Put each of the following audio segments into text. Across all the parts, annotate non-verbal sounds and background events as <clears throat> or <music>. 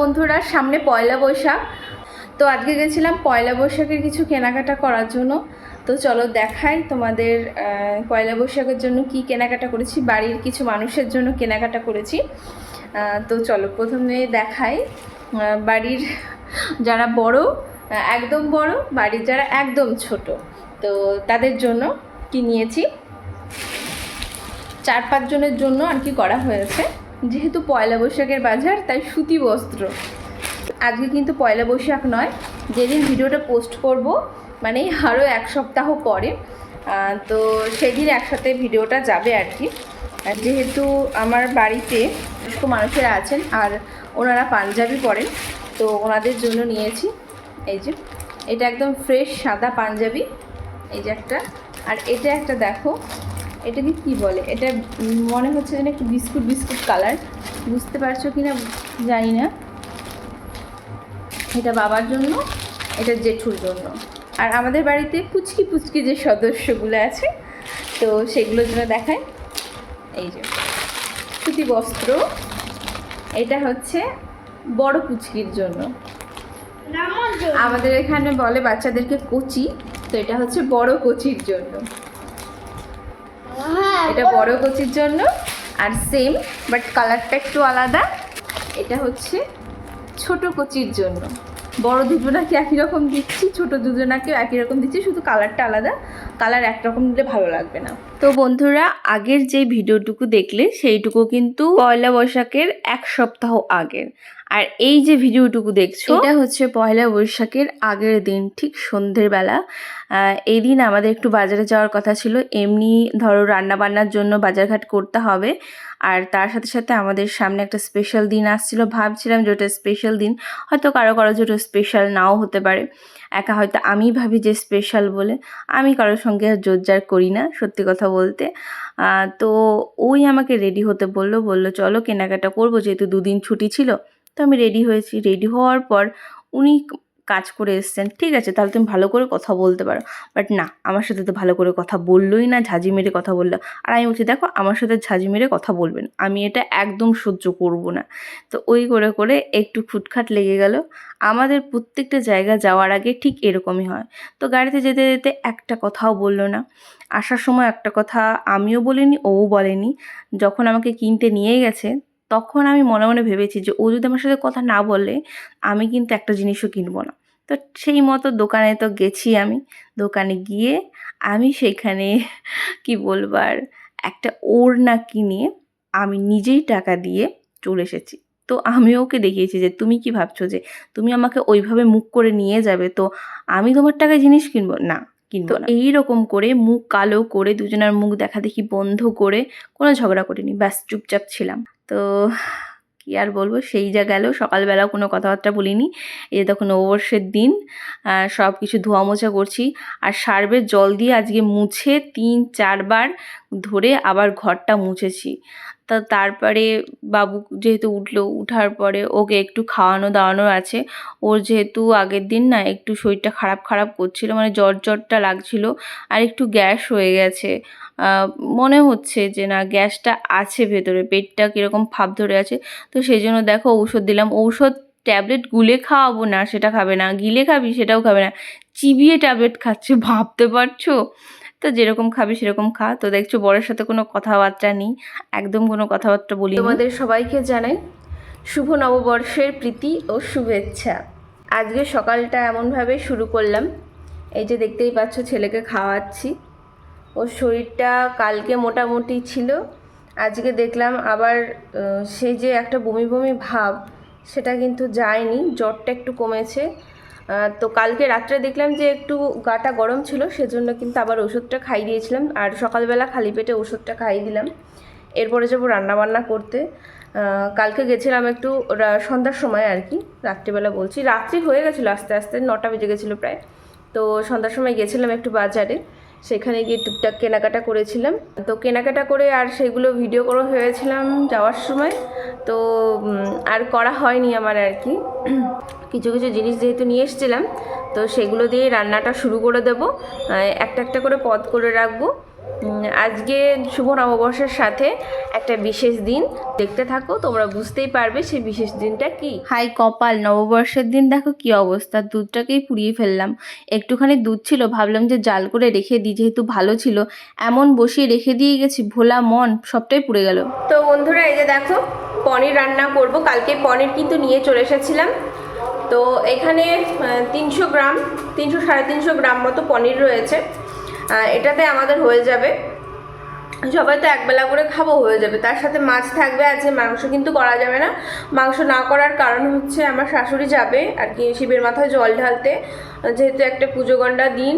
বন্ধুরা, সামনে পয়লা বৈশাখ। তো আজকে গেছিলাম পয়লা বৈশাখের কিছু কেনাকাটা করার জন্য। তো চলো দেখাই তোমাদের পয়লা বৈশাখের জন্য কি কেনাকাটা করেছি, বাড়ির কিছু মানুষের জন্য কেনাকাটা করেছি। তো চলো প্রথমে দেখাই বাড়ির যারা বড় একদম বড়, বাড়ির যারা একদম ছোট। তো তাদের জন্য কি নিয়েছি? চার পাঁচজনের জন্য আর কি করা হয়েছে। যেহেতু পয়লা বৈশাখের বাজার, তাই সুতি বস্ত্র। আজকে কিন্তু পয়লা বৈশাখ নয়, যেদিন ভিডিওটা পোস্ট করব মানে আরও এক সপ্তাহ পরে তো সেদিন একসাথে ভিডিওটা যাবে আর কি। যেহেতু আমার বাড়িতে বয়স্ক মানুষেরা আছেন, আর ওনারা পাঞ্জাবি পরেন, তো ওনাদের জন্য নিয়েছি। এই যে, এটা একদম ফ্রেশ সাদা পাঞ্জাবি, এই যে একটা। আর এটা একটা দেখো এটাকে কি বলে? এটা মনে হচ্ছে যেন একটু বিস্কুট বিস্কুট কালার। বুঝতে পারছ কি না জানি না। এটা বাবার জন্য এটা জেঠুর জন্য। আর আমাদের বাড়িতে পুচকি পুচকি যে সদস্যগুলো আছে তো সেগুলোর জন্য দেখায়। এই যে সুতি বস্ত্র। এটা হচ্ছে বড় পুচকির জন্য। আমাদের এখানে বলে বাচ্চাদেরকে কচি তো এটা হচ্ছে বড় কচির জন্য। এটা বড় কচির জন্য আর সেম বাট কালারটা একটু আলাদা। এটা হচ্ছে ছোট কচির জন্য। বড় দুজনাকে একই রকম দিচ্ছি, ছোট দুজনাকেও একই রকম দিচ্ছি, শুধু কালারটা আলাদা। কালার একরকম দিলে ভালো লাগবে না। তো বন্ধুরা, আগের যে ভিডিওটুকু দেখলে, সেইটুকু কিন্তু পয়লা বৈশাখের এক সপ্তাহ আগের। আর এই যে ভিডিওটুকু দেখছ, এটা হচ্ছে পয়লা বৈশাখের আগের দিন, ঠিক সন্ধ্যের বেলা এই দিন আমাদের একটু বাজারে যাওয়ার কথা ছিল। এমনি ধরো রান্না বান্নার জন্য বাজারঘাট করতে হবে। আর তার সাথে সাথে আমাদের সামনে একটা স্পেশাল দিন আসছিল। ভাবছিলাম যে ওটা স্পেশাল দিন। হয়তো কারও কারও যে ওটা স্পেশাল নাও হতে পারে। একা হয়তো আমি ভাবি যে স্পেশাল বলে। আমি কারোর সঙ্গে আর জোরজার করি না, সত্যি কথা বলতে। তো ওই আমাকে রেডি হতে বলল। বলল, চলো কেনাকাটা করব, যেহেতু দুদিন ছুটি ছিল। তো আমি রেডি হয়েছি। রেডি হওয়ার পর উনি কাজ করে এসছেন। ঠিক আছে, তাহলে তুমি ভালো করে কথা বলতে পারো। বাট না, আমার সাথে তো ভালো করে কথা বললোই না, ঝাঁঝি মেরে কথা বলল। আর আমি বলছি, দেখো, আমার সাথে ঝাঁঝি মেরে কথা বলবেন আমি এটা একদম সহ্য করব না। তো ওই করে করে একটু খুটখাট লেগে গেল। আমাদের প্রত্যেকটা জায়গা যাওয়ার আগে ঠিক এরকমই হয়। তো গাড়িতে যেতে যেতে একটা কথাও বলল না। আসার সময় একটা কথা আমিও বলিনি, ও বলেনি। যখন আমাকে কিনতে নিয়ে গেছে তখন আমি মনে মনে ভেবেছি যে ও যদি আমার সাথে কথা না বলে আমি কিন্তু একটা জিনিসও কিনবো না। তো সেই মতো দোকানে তো গেছি আমি। দোকানে গিয়ে আমি সেখানে <laughs> কি বলবার একটা ওড়না কিনে আমি নিজেই টাকা দিয়ে চলে এসেছি। তো আমি ওকে দেখিয়েছি যে তুমি কি ভাবছ যে তুমি আমাকে ওইভাবে মুখ করে নিয়ে যাবে? তো আমি তোমার টাকায় জিনিস কিনবো? না কিন্তু এই রকম করে মুখ কালো করে দুজনের মুখ দেখা দেখি বন্ধ করে কোনো ঝগড়া করিনি। ব্যাস চুপচাপ ছিলাম। তো কি আর বলব, সেই যা গেল সকালবেলাও কোনো কথাবার্তা বলিনি। এই তখন নববর্ষের দিন সব কিছু ধোয়া মোছা করছি। আর সার্ভের জল দিয়ে আজকে মুছে তিন, চারবার ধরে আবার ঘরটা মুছেছি। তা তারপরে বাবু যেহেতু উঠল, উঠার পরে ওকে একটু খাওয়ানো দাওয়ানোর আছে। ওর যেহেতু আগের দিন না একটু শরীরটা খারাপ খারাপ করছিল মানে জ্বর জ্বরটা লাগছিল আর একটু গ্যাস হয়ে গেছে। মনে হচ্ছে যে না গ্যাসটা আছে ভেতরে, পেটটা কীরকম ফাপ ধরে আছে। তো সেই জন্য দেখো ঔষধ দিলাম। ঔষধ ট্যাবলেট গুলে খাওয়াবো না, সেটা খাবে না। গিলে খাবি, সেটাও খাবে না। চিবিয়ে ট্যাবলেট খাচ্ছে, ভাবতে পারছ? তো যেরকম খাবি সেরকম খা। তো দেখছ বরের সাথে কোনো কথাবার্তা নেই, একদম কোনো কথাবার্তা বলি তোমাদের সবাইকে জানাই শুভ নববর্ষের প্রীতি ও শুভেচ্ছা। আজকে সকালটা এমনভাবে শুরু করলাম, এই যে দেখতেই পাচ্ছ ছেলেকে খাওয়াচ্ছি। ওর শরীরটা কালকে মোটামুটি ছিল, আজকে দেখলাম আবার সেই যে একটা বমি বমি ভাব, সেটা কিন্তু যায়নি, জ্বরটা একটু কমেছে। তো কালকে রাত্রে দেখলাম যে একটু গাটা গরম ছিল, সেজন্য কিন্তু আবার ওষুধটা খাই দিয়েছিলাম। আর সকালবেলা খালি পেটে ওষুধটা খাই দিলাম। এরপরে যাব রান্নাবান্না করতে। কালকে গেছিলাম একটু সন্ধ্যার সময় আর কি, রাত্রিবেলা বলছি। রাত্রি হয়ে গেছিল আস্তে আস্তে, নটা বেজে গেছিল প্রায়। তো সন্ধ্যার সময় গেছিলাম একটু বাজারে। সেখানে গিয়ে টুকটাক কেনাকাটা করেছিলাম। তো কেনাকাটা করে আর সেগুলো ভিডিও করে হয়েছিলাম যাওয়ার সময়। তো আর করা হয়নি আমার আর কি। <clears throat> কিছু কিছু জিনিস যেহেতু নিয়ে এসেছিলাম, তো সেগুলো দিয়ে রান্নাটা শুরু করে দেবো। একটা একটা করে পদ করে রাখব। আজকে শুভ নববর্ষের সাথে একটা বিশেষ দিন। দেখতে থাকো তোমরা বুঝতেই পারবে সেই বিশেষ দিনটা কি। হাই কপাল নববর্ষের দিন দেখো কি অবস্থা। দুধটাকেই পুড়িয়ে ফেললাম। একটুখানি দুধ ছিল ভাবলাম যে জাল করে রেখে দিই যেহেতু ভালো ছিল। এমন বসিয়ে রেখে দিয়ে গেছি ভোলা মন সবটাই পুড়ে গেল। তো বন্ধুরা এই যে দেখো পনির রান্না করব। কালকে পনির কিন্তু নিয়ে চলে এসেছিলাম। তো এখানে তিনশো গ্রাম তিনশো সাড়ে তিনশো গ্রাম মতো পনির রয়েছে। এটাতে আমাদের হয়ে যাবে। সবাই তো একবেলা করে খাব, হয়ে যাবে। তার সাথে মাছ থাকবে আছে মাংস কিন্তু করা যাবে না। মাংস না করার কারণ হচ্ছে আমার শাশুড়ি যাবে আর কি শিবের মাথায় জল ঢালতে। যেহেতু একটা পুজোগণ্ডা দিন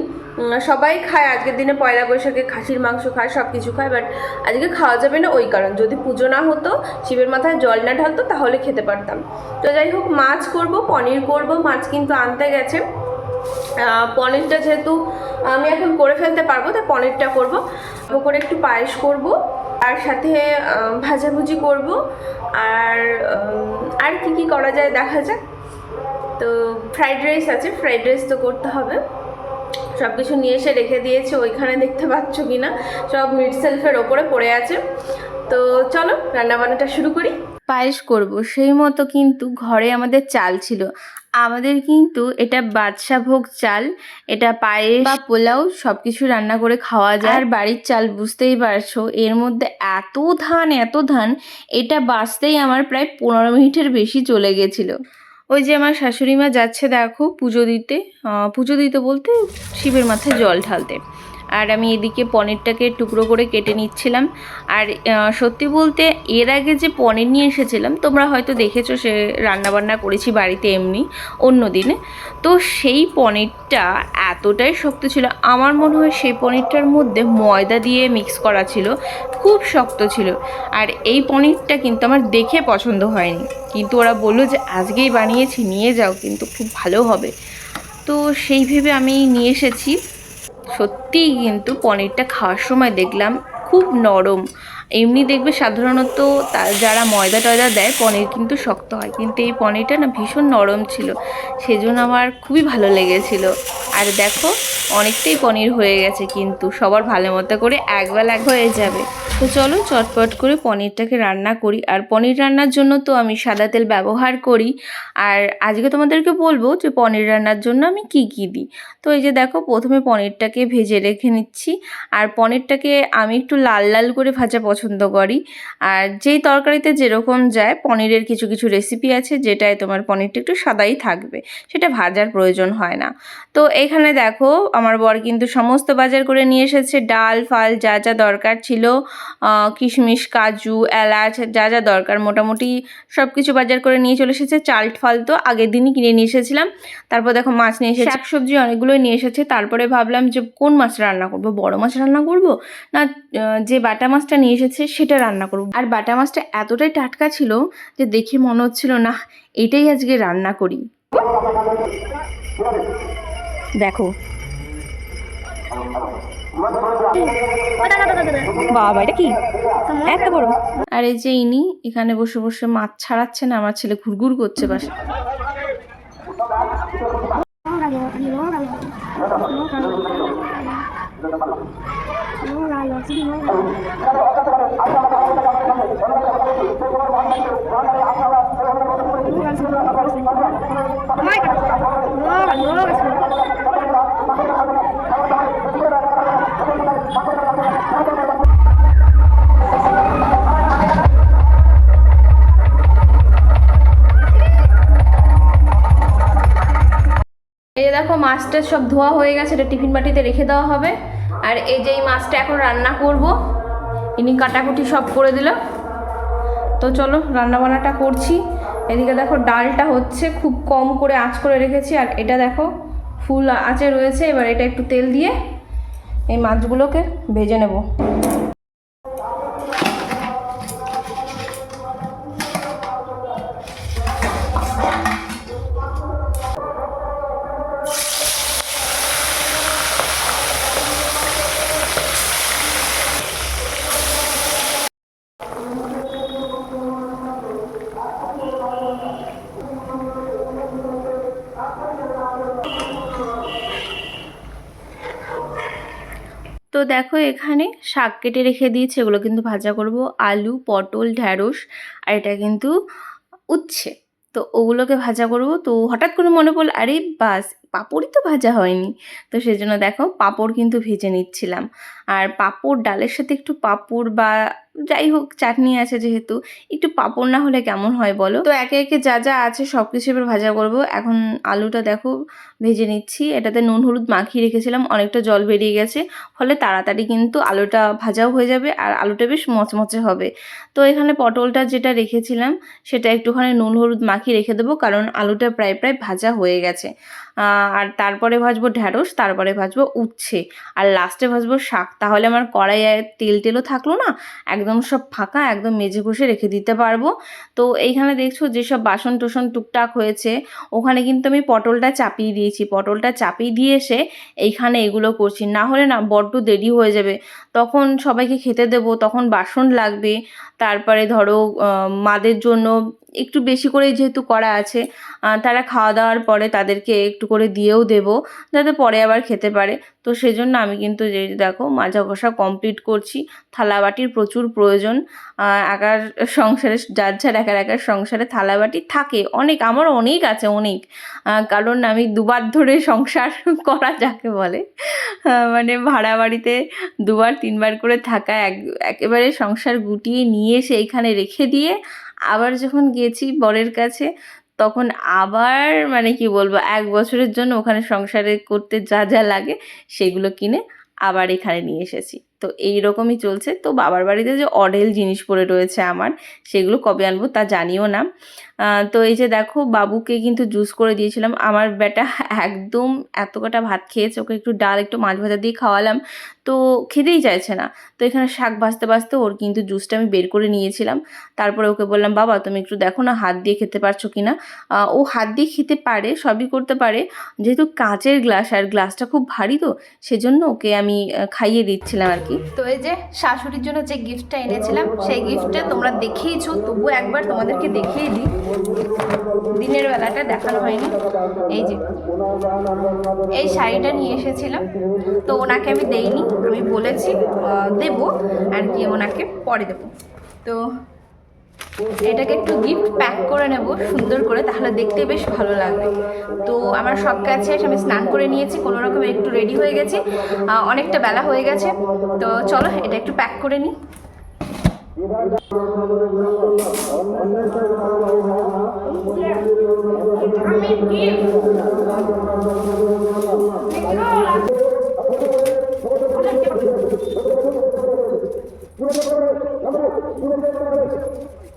সবাই খায়। আজকের দিনে পয়লা বৈশাখে খাসির মাংস খায় সব কিছু খায় বাট আজকে খাওয়া যাবে না ওই কারণ। যদি পুজো না হতো, শিবের মাথায় জল না ঢালতো, তাহলে খেতে পারতাম। তো যাই হোক, মাছ করব, পনির করব, মাছ কিন্তু আনতে গেছে। পনিরটা যেহেতু আমি এখন করে ফেলতে পারব, তাই পনিরটা করব। করে একটু পায়েস করব আর সাথে ভাজাভুজি করব, আর আর কি কি করা যায় দেখা যাক। তো ফ্রাইড রাইস আছে, ফ্রাইড রাইস তো করতে হবে। সব কিছু নিয়ে এসে রেখে দিয়েছে, ওইখানে দেখতে পাচ্ছ কি না সব মিড সেলফের ওপরে পড়ে আছে। তো চলো, রান্নাবান্নাটা শুরু করি। পায়েস করব, সেই মতো কিন্তু ঘরে আমাদের চাল ছিল। আমাদের কিন্তু এটা বাদশা ভোগ চাল এটা পায়েস বা পোলাও সব কিছু রান্না করে খাওয়া যায়। আর বাড়ির চাল বুঝতেই পারছ এর মধ্যে এত ধান এত ধান এটা বাঁচতেই আমার প্রায় পনেরো মিনিটের বেশি চলে গেছিল। ওই যে আমার শাশুড়ি মা যাচ্ছে দেখো পুজো দিতে পুজো দিতে বলতে শিবের মাথায় জল ঢালতে। আর আমি এদিকে পনিরটাকে টুকরো করে কেটে নিচ্ছিলাম। আর সত্যি বলতে এর আগে যে পনির নিয়ে এসেছিলাম, তোমরা হয়তো দেখেছ সে রান্নাবান্না করেছি বাড়িতে এমনি অন্য দিনে। তো সেই পনিরটা এতটাই শক্ত ছিল, আমার মনে হয় সেই পনিরটার মধ্যে ময়দা দিয়ে মিক্স করা ছিল, খুব শক্ত ছিল। আর এই পনিরটা কিন্তু আমার দেখে পছন্দ হয়নি। কিন্তু ওরা বলল যে, আজকেই বানিয়েছি, নিয়ে যাও, কিন্তু খুব ভালো হবে। তো সেই ভেবে আমি নিয়ে এসেছি। সত্যিই কিন্তু পনিরটা খাওয়ার সময় দেখলাম খুব নরম। এমনি দেখবে সাধারণত যারা ময়দা টয়দা দেয়, পনির কিন্তু শক্ত হয়। কিন্তু এই পনিরটা না ভীষণ নরম ছিল। সেজন্য আমার খুবই ভালো লেগেছিল। আর দেখো, অনেকটাই পনির হয়ে গেছে কিন্তু, সবার ভালো মতো করে একবেলা হয়ে যাবে। তো চলো, চটপট করে পনিরটাকে রান্না করি। আর পনির রান্নার জন্য তো আমি সাদা তেল ব্যবহার করি। আর আজকে তোমাদেরকে বলব যে পনির রান্নার জন্য আমি কি কি দিই। তো এই যে দেখো, প্রথমে পনিরটাকে ভেজে রেখে নিচ্ছি। আর পনিরটাকে আমি একটু লাল লাল করে ভাজা পছন্দ করি। আর যেই তরকারিতে যেরকম যায়, পনিরের কিছু কিছু রেসিপি আছে যেটায় তোমার পনিরটা একটু সাদাই থাকবে, সেটা ভাজার প্রয়োজন হয় না। তো এখানে দেখো, আমার বর কিন্তু সমস্ত বাজার করে নিয়ে এসেছে। ডাল, ফাল, যা যা দরকার ছিল কিশমিশ, কাজু, এলাচ, যা যা দরকার মোটামুটি সব কিছু বাজার করে নিয়ে চলে এসেছে। চাল ফাল তো আগের দিনই কিনে নিয়ে এসেছিলাম। তারপর দেখো মাছ নিয়ে এসেছে। শাকসবজি অনেকগুলোই নিয়ে এসেছে। তারপরে ভাবলাম যে কোন মাছ রান্না করব? বড় মাছ রান্না করব? না যে বাটা মাছটা নিয়ে এসেছে সেটা রান্না করব। আর বাটা মাছটা এতটাই টাটকা ছিল যে দেখে মনে হচ্ছিল না এটাই আজকে রান্না করি। দেখো। বাবা, এটা কি? এত বড় আর এই যে ইনি এখানে বসে বসে মাছ ছাড়াচ্ছে না, আমার ছেলে ঘুরঘুর করছে বাসা এই যে দেখো মাছটা সব ধোয়া হয়ে গেছে এটা টিফিন বাটিতে রেখে দেওয়া হবে। আর এই যে এই মাছটা এখন রান্না করব, ইনি কাটাকুটি সব করে দিল। তো চলো রান্না বান্নাটা করছি। এদিকে দেখো ডালটা হচ্ছে খুব কম করে আঁচ করে রেখেছি, আর এটা দেখো ফুল আঁচে রয়েছে। এবার এটা একটু তেল দিয়ে এই মাছগুলোকে ভেজে নেব। তো দেখো এখানে শাক কেটে রেখে দিয়েছে, এগুলো কিন্তু ভাজা করব। আলু, পটল, ঢ্যাঁড়স আর এটা কিন্তু উচ্ছে। তো ওগুলোকে ভাজা করব। তো হঠাৎ করে মনে পড়ল, আরে বাস পাঁপড়ই তো ভাজা হয়নি। তো সেই জন্য দেখো পাঁপড় কিন্তু ভেজে নিচ্ছিলাম। আর পাঁপড় ডালের সাথে একটু পাঁপড় বা যাই হোক চাটনি আছে যেহেতু, একটু পাঁপড় না হলে কেমন হয় বলো? তো একে একে যা যা আছে সব কিছু এবার ভাজা করব। এখন আলুটা দেখো ভেজে নিচ্ছি। এটাতে নুন হলুদ মাখিয়ে রেখেছিলাম, অনেকটা জল বেরিয়ে গেছে। ফলে তাড়াতাড়ি কিন্তু আলুটা ভাজাও হয়ে যাবে আর আলুটা বেশ মচমচে হবে। তো এখানে পটলটা যেটা রেখেছিলাম, সেটা একটুখানি নুন হলুদ মাখিয়ে রেখে দেবো, কারণ আলুটা প্রায় প্রায় ভাজা হয়ে গেছে। আর তারপরে ভাজবো ঢ্যাঁড়স, তারপরে ভাজবো উচ্ছে। আর লাস্টে ভাজবো শাক। তাহলে আমার কড়াইয়ে তেল টেলও থাকল না, একদম সব ফাঁকা, একদম মেঝে ঘষে রেখে দিতে পারব। তো এইখানে দেখছ যেসব বাসন টোসন টুকটাক হয়েছে, ওখানে কিন্তু আমি পটলটা চাপিয়ে দিয়েছি। পটলটা চাপিয়ে দিয়ে এসে এইখানে এগুলো করছি। না হলে না বড্ড দেরি হয়ে যাবে। তখন সবাইকে খেতে দেবো, তখন বাসন লাগবে। তারপরে ধরো মাদের জন্য একটু বেশি করে যেহেতু করা আছে তারা খাওয়া দাওয়ার পরে তাদেরকে একটু করে দিয়েও দেবো, যাতে পরে আবার খেতে পারে। তো সেজন্য আমি কিন্তু যে দেখো মাজা ঘষা কমপ্লিট করছি থালা বাটির প্রচুর প্রয়োজন। একার সংসারে, যার যার একার একার সংসারে থালা বাটি থাকে, অনেক, আমার অনেক আছে অনেক। কারণ আমি দুবার ধরে সংসার <laughs> করা যাকে বলে মানে ভাড়া বাড়িতে দুবার, তিনবার করে থাকা এক, একেবারে সংসার গুটিয়ে নিয়ে এসে রেখে দিয়ে আবার যখন গেছি বরের কাছে, তখন আবার মানে কি বলব, এক বছরের জন্য ওখানে সংসারে করতে যা যা লাগে সেগুলো কিনে আবার এখানে নিয়ে এসেছি। তো এই রকমই চলছে। তো বাবার বাড়িতে যে অডেল জিনিস পড়ে রয়েছে আমার, সেগুলো কবে আনব তা জানিও না। তো এই যে দেখো, বাবুকে কিন্তু জুস করে দিয়েছিলাম। আমার বেটা একদম এত কটা ভাত খেয়েছে, ওকে একটু ডাল, একটু মাছ ভাজা দিয়ে খাওয়ালাম। তো খেতেই চাইছে না। তো এখানে শাক ভাজতে ভাজতে ওর কিন্তু জুসটা আমি বের করে নিয়েছিলাম। তারপরে ওকে বললাম, বাবা, তুমি একটু দেখো না হাত দিয়ে খেতে পারছ কি না ও হাত দিয়ে খেতে পারে, সবই করতে পারে। যেহেতু কাঁচের গ্লাস, আর গ্লাসটা খুব ভারী তো, সেজন্য ওকে আমি খাইয়ে দিচ্ছিলাম আর কি। তো এই যে শাশুড়ির জন্য যে গিফটটা এনেছিলাম, সেই গিফটটা তোমরা দেখেইছো, তবু একবার তোমাদেরকে দেখিয়ে দিই। দিনের বেলাটা দেখানো হয়নি। এই যে, এই শাড়িটা নিয়ে এসেছিলাম। তো ওনাকে আমি দেইনি, আমি বলেছি দেবো, আর কি ওনাকে পরে দেবো। তো এটাকে একটু গিফট প্যাক করে নেব, সুন্দর করে, তাহলে দেখতে বেশ ভালো লাগবে। তো আমার সব কাছে আমি স্নান করে নিয়েছি, কোনো রকমে একটু রেডি হয়ে গেছি। অনেকটা বেলা হয়ে গেছে, তো চলো, এটা একটু প্যাক করে নিই।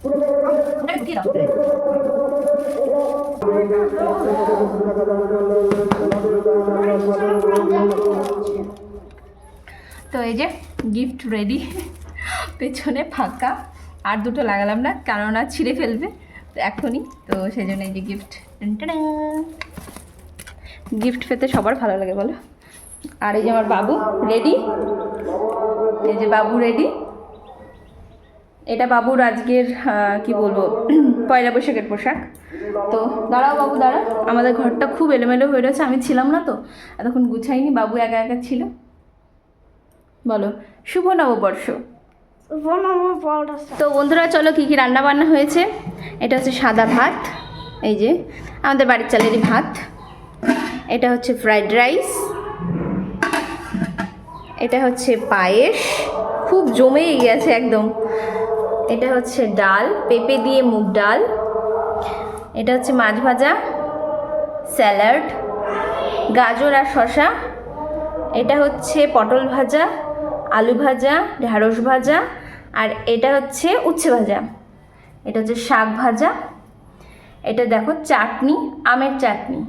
তো এই যে গিফট রেডি পেছনে ফাঁকা, আর দুটো লাগালাম না আর ছিঁড়ে ফেলবে এখনই, তো সেই জন্য এই যে গিফট গিফট পেতে সবার ভালো লাগে, বলো। আর এই যে আমার বাবু রেডি এই যে বাবু রেডি এটা বাবুর আজকের কি বলব <clears throat> পয়লা বৈশাখের পোশাক। তো দাঁড়াও বাবু দাঁড়াও। আমাদের ঘরটা খুব এলোমেলো হয়ে রয়েছে আমি ছিলাম না তো এতক্ষণ গুছাইনি বাবু একা একা ছিল। বলো শুভ নববর্ষ। তো বন্ধুরা চলো কী কী রান্না বান্না হয়েছে? এটা হচ্ছে সাদা ভাত এই যে আমাদের বাড়ির চালেরই ভাত। এটা হচ্ছে ফ্রাইড রাইস। এটা হচ্ছে পায়েস। খুব জমেই গেছে একদম। এটা হচ্ছে ডাল, পেঁপে দিয়ে মুগ ডাল। এটা হচ্ছে মাছ ভাজা, স্যালাড, গাজর আর শশা এটা হচ্ছে পটল ভাজা, আলু ভাজা, ঢ্যাঁড়স ভাজা, আর এটা হচ্ছে উচ্ছে ভাজা। এটা হচ্ছে শাক ভাজা। এটা দেখো চাটনি, আমের চাটনি।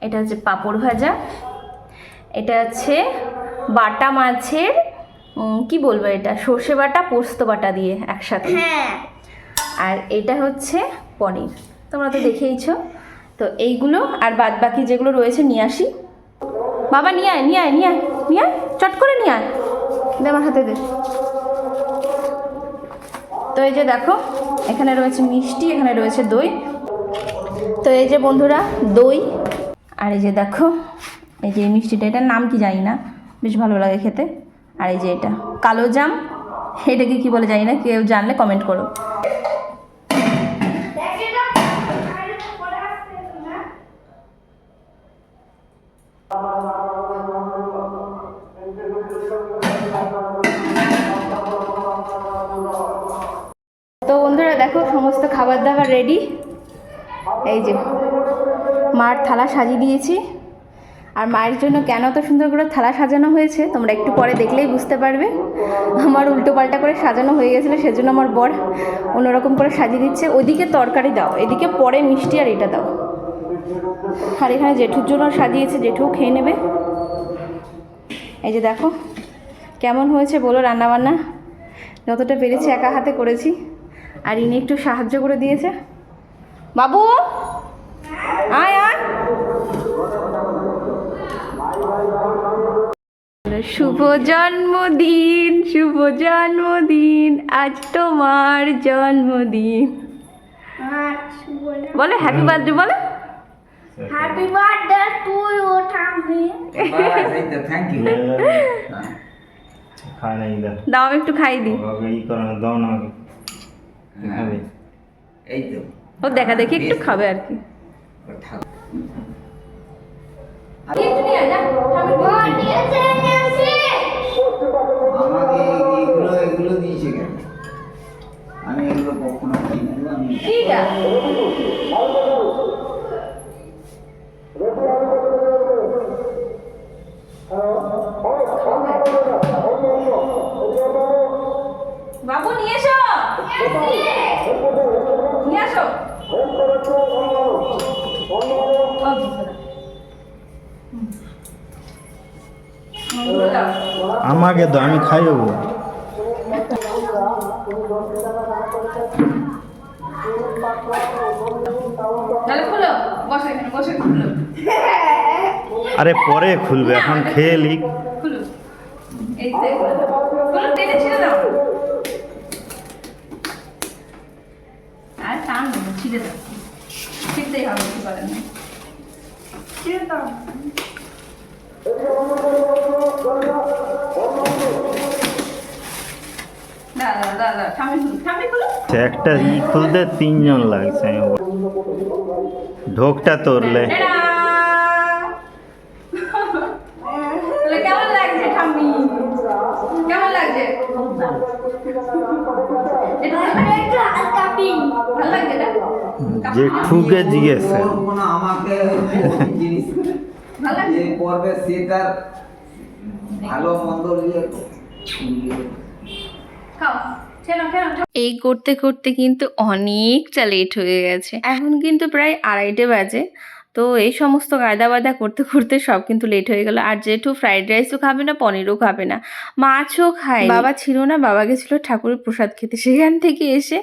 এটা হচ্ছে পাঁপড় ভাজা। এটা হচ্ছে বাটা মাছের কি বলব এটা? সর্ষে বাটা পোস্ত বাটা দিয়ে একসাথে। হ্যাঁ। আর এটা হচ্ছে পনির। তোমরা তো দেখেইছ। তো এইগুলো আর বাদ বাকি যেগুলো রয়েছে নিয়ে আসি। বাবা নিয়ে আয় নিয়ে আয় নিয়ে আয় নিয়ে আয় চট করে নিয়ে আয়। দে আমার হাতে দে। তো এই যে দেখো এখানে রয়েছে মিষ্টি এখানে রয়েছে দই। তো এই যে বন্ধুরা দই। আর এই যে দেখো এই যে মিষ্টিটা এটার নাম কি জানি না। বেশ ভালো লাগে খেতে। আর এই যে এটা, কালো জাম, এটাকে কি বলে জানি না, কেউ জানলে কমেন্ট করো। তো বন্ধুরা দেখো, সমস্ত খাবার দাবার রেডি এই যে মার থালা সাজিয়ে দিয়েছি। আর মায়ের জন্য কেন এত সুন্দর করে থালা সাজানো হয়েছে, তোমরা একটু পরে দেখলেই বুঝতে পারবে। আমার উল্টো পাল্টা করে সাজানো হয়ে গেছিল, সেজন্য আমার বর অন্যরকম করে সাজিয়ে দিচ্ছে। ওইদিকে তরকারি দাও, এদিকে পরে মিষ্টি আর এটা দাও। আর এখানে জেঠুর জন্য সাজিয়েছে, জেঠুও খেয়ে নেবে। এই যে দেখো, কেমন হয়েছে বলো রান্নাবান্না? যতটা পেরেছি একা হাতে করেছি। আর ইনি একটু সাহায্য করে দিয়েছে। বাবু! আয় আয়! শুভ জন্মদিন শুভ জন্মদিন আজ তোমার জন্মদিন। বলে হ্যাপি বার্থডে বলে। Happy birthday to you thank you দাও আমি একটু খাই দিই। ওকে করো না দাও না এই তো। ও দেখা দেখি একটু খাবে আর কি। আমাকে এগুলো এগুলো দিয়েছে কেন? আমি এগুলো কিটা বাবু আমাকে তো আমি খাই দেবো তাহলে খুলো বসে এখানে বসে খুলো। আরে পরে খুলবে এখন খেয়ে দাও। ছেড়ে দাও। ছিঁড়ে দাও। ছিঁড়তেই হবে কিছু করার নেই দাদা দাদা ঠামি খুলো ঠামি খুলো সে একটা ই খুলতে তিনজন লাগছে ঢোকটা তোরলে? যে ঠুকে জিজ্ঞেসে আমাকে জিনিস যে করবে সে তার ভালো মন্দ নিয়ে খাও এই করতে করতে কিন্তু অনেকটা লেট হয়ে গেছে। এখন কিন্তু প্রায় আড়াইটে বাজে। তো এই সমস্ত কায়দা বায়দা করতে করতে সব কিন্তু লেট হয়ে গেল। আর জেঠু ফ্রাইড রাইসও খাবে না পনিরও খাবে না মাছও খায় বাবা ছিল না বাবা গেছিল ঠাকুরের প্রসাদ খেতে। সেখান থেকে এসে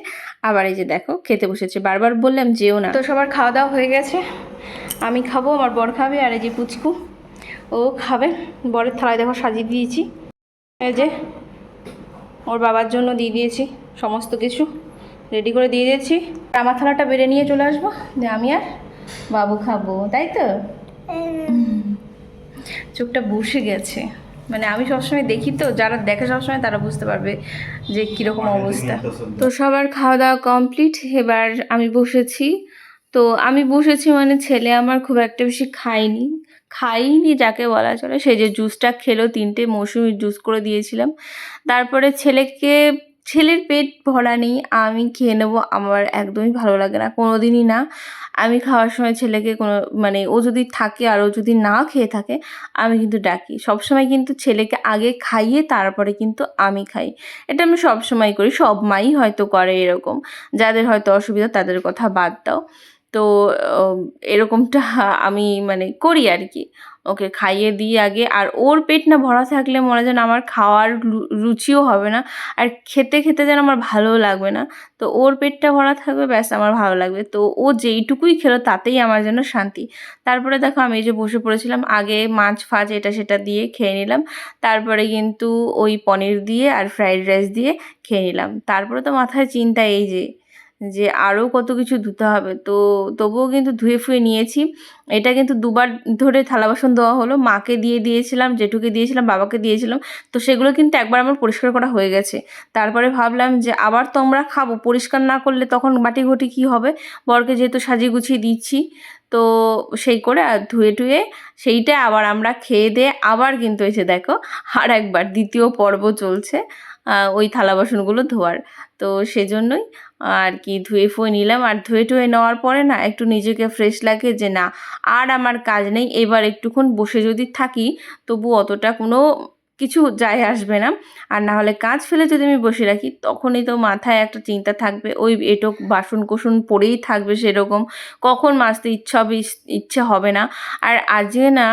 আবার এই যে দেখো খেতে বসেছে। বারবার বললাম যেও না। তো সবার খাওয়া দাওয়া হয়ে গেছে। আমি খাব আমার বর খাবে আর এই যে পুচকু ও খাবে। বরের থালায় দেখো সাজিয়ে দিয়েছি। এই যে ওর বাবার জন্য দিয়ে দিয়েছি সমস্ত কিছু রেডি করে দিয়ে দিয়েছি। আমার থালাটা বেড়ে নিয়ে চলে আসব যে আমি আর বাবু খাব তাই তো? চোখটা বসে গেছে। মানে আমি সবসময় দেখি তো যারা দেখে সবসময় তারা বুঝতে পারবে যে কীরকম অবস্থা। তো সবার খাওয়া দাওয়া কমপ্লিট এবার আমি বসেছি। তো আমি বসেছি মানে ছেলে আমার খুব একটা বেশি খায়নি। খাইনি যাকে বলা চলে, সে যে জুসটা খেলো, তিনটে মৌসুমি জুস করে দিয়েছিলাম। তারপরে ছেলেকে, ছেলের পেট ভরা নেই, আমি খেয়ে নেব, আমার একদমই ভালো লাগে না কোনো দিনই না। আমি খাওয়ার সময় ছেলেকে কোনো মানে ও যদি থাকে আর ও যদি না খেয়ে থাকে, আমি কিন্তু ডাকি। সবসময় কিন্তু ছেলেকে আগে খাইয়ে তারপরে কিন্তু আমি খাই। এটা আমি সবসময় করি, সব মাই হয়তো করে এরকম। যাদের হয়তো অসুবিধা, তাদের কথা বাদ দাও। তো এরকমটা আমি মানে করি আর কি। ওকে খাইয়ে দিই আগে, আর ওর পেট না ভরা থাকলে মনে যেন আমার খাওয়ার রুচিও হবে না, আর খেতে খেতে যেন আমার ভালো লাগবে না। তো ওর পেটটা ভরা থাকবে, ব্যাস আমার ভালো লাগবে। তো ও যেইটুকুই খেলো তাতেই আমার যেন শান্তি। তারপরে দেখো আমি এই যে বসে পড়েছিলাম, আগে মাছ ফাছ এটা সেটা দিয়ে খেয়ে নিলাম। তারপরে কিন্তু ওই পনির দিয়ে আর ফ্রাইড রাইস দিয়ে খেয়ে নিলাম। তারপরে তো মাথায় চিন্তা এই যে যে আরও কত কিছু ধুতে হবে। তো তবুও কিন্তু ধুয়ে ফুয়ে নিয়েছি। এটা কিন্তু দুবার ধরে থালা বাসন দেওয়া হলো। মাকে দিয়ে দিয়েছিলাম, জেঠুকে দিয়েছিলাম, বাবাকে দিয়েছিলাম। তো সেগুলো কিন্তু একবার আমার পরিষ্কার করা হয়ে গেছে। তারপরে ভাবলাম যে আবার তো আমরা খাব। পরিষ্কার না করলে তখন বাটি ঘটি কী হবে? বরকে যেহেতু সাজিয়ে গুছিয়ে দিচ্ছি, তো সেই করে আর ধুয়ে টুয়ে সেইটা আবার আমরা খেয়ে দিয়ে আবার কিন্তু এসে দেখো আর একবার দ্বিতীয় পর্ব চলছে। ওই থালা বাসনগুলো ধোয়ার। তো সেজন্যই আর কি ধুয়ে ফুয়ে নিলাম। আর ধুয়ে টুয়ে নেওয়ার পরে না একটু নিজেকে ফ্রেশ লাগে যে না, আর আমার কাজ নেই। এবার একটুক্ষণ বসে যদি থাকি, তবু অতটা কোনো কিছু যায় আসবে না। আর না হলে কাজ ফেলে যদি আমি বসে রাখি, তখনই তো মাথায় একটা চিন্তা থাকবে, ওই এটো বাসন কোসন পড়েই থাকবে সেরকম। কখন মাজতে ইচ্ছা হবে ইচ্ছে হবে না। আর আজকে না,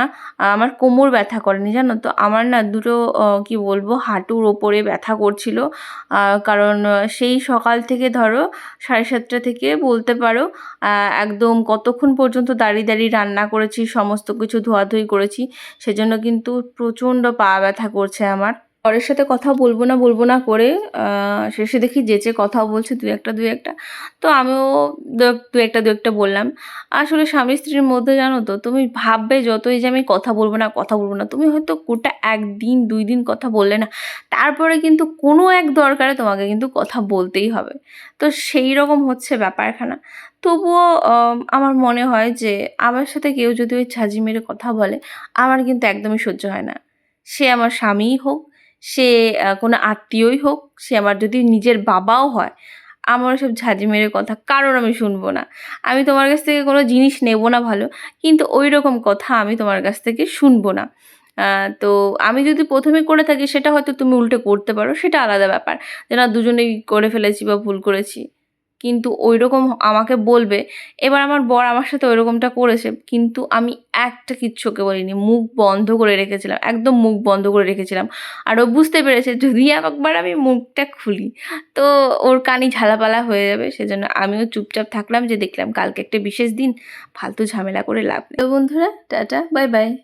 আমার কোমর ব্যথা করেনি, জানো তো? আমার না দুটো কি বলব, হাঁটুর ওপরে ব্যথা করছিল। কারণ সেই সকাল থেকে ধরো, সাড়ে সাতটা থেকে বলতে পারো একদম কতক্ষণ পর্যন্ত দাঁড়িয়ে দাঁড়িয়ে রান্না করেছি, সমস্ত কিছু ধোয়াধুয়ি করেছি, সেজন্য কিন্তু প্রচণ্ড পা ব্যথা করছে আমার। পরের সাথে কথা বলব না বলব না করে শেষে দেখি যেচে কথাও বলছে দু একটা দু একটা। তো আমিও দু একটা দু একটা বললাম। আসলে স্বামী স্ত্রীর মধ্যে জানো তো, তুমি ভাববে যতই যে আমি কথা বলব না, কথা বলব না। তুমি হয়তো গোটা একদিন, দুই দিন কথা বললে না, তারপরে কিন্তু কোনো এক দরকারে তোমাকে কিন্তু কথা বলতেই হবে। তো সেই রকম হচ্ছে ব্যাপারখানা। তবুও আমার মনে হয় যে, আমার সাথে কেউ যদি ওই ছাজি মেরে কথা বলে, আমার কিন্তু একদমই সহ্য হয় না। সে আমার স্বামীই হোক, সে কোনো আত্মীয়ই হোক, সে আমার যদি নিজের বাবাও হয়, আমার সব ঝাঁঝি মেরে কথা কারোর আমি শুনব না। আমি তোমার কাছ থেকে কোনো জিনিস নেব না ভালো, কিন্তু ওই রকম কথা আমি তোমার কাছ থেকে শুনব না। তো আমি যদি প্রথমে করে থাকি, সেটা হয়তো তুমি উল্টে করতে পারো, সেটা আলাদা ব্যাপার। যে না, দুজনেই করে ফেলেছি বা ভুল করেছি। কিন্তু ওই রকম আমাকে বলবে। এবার আমার বর আমার সাথে ওই রকমটা করেছে, কিন্তু আমি একটা কিচ্ছুকে বলিনি। মুখ বন্ধ করে রেখেছিলাম, একদম মুখ বন্ধ করে রেখেছিলাম। আর ও বুঝতে পেরেছে, যদি একবার আমি মুখটা খুলি, তো ওর কানি ঝালাপালা হয়ে যাবে। সেজন্য আমিও চুপচাপ থাকলাম যে দেখলাম কালকে একটা বিশেষ দিন, ফালতু ঝামেলা করে লাভ তো বন্ধুরা, টাটা, বাই বাই।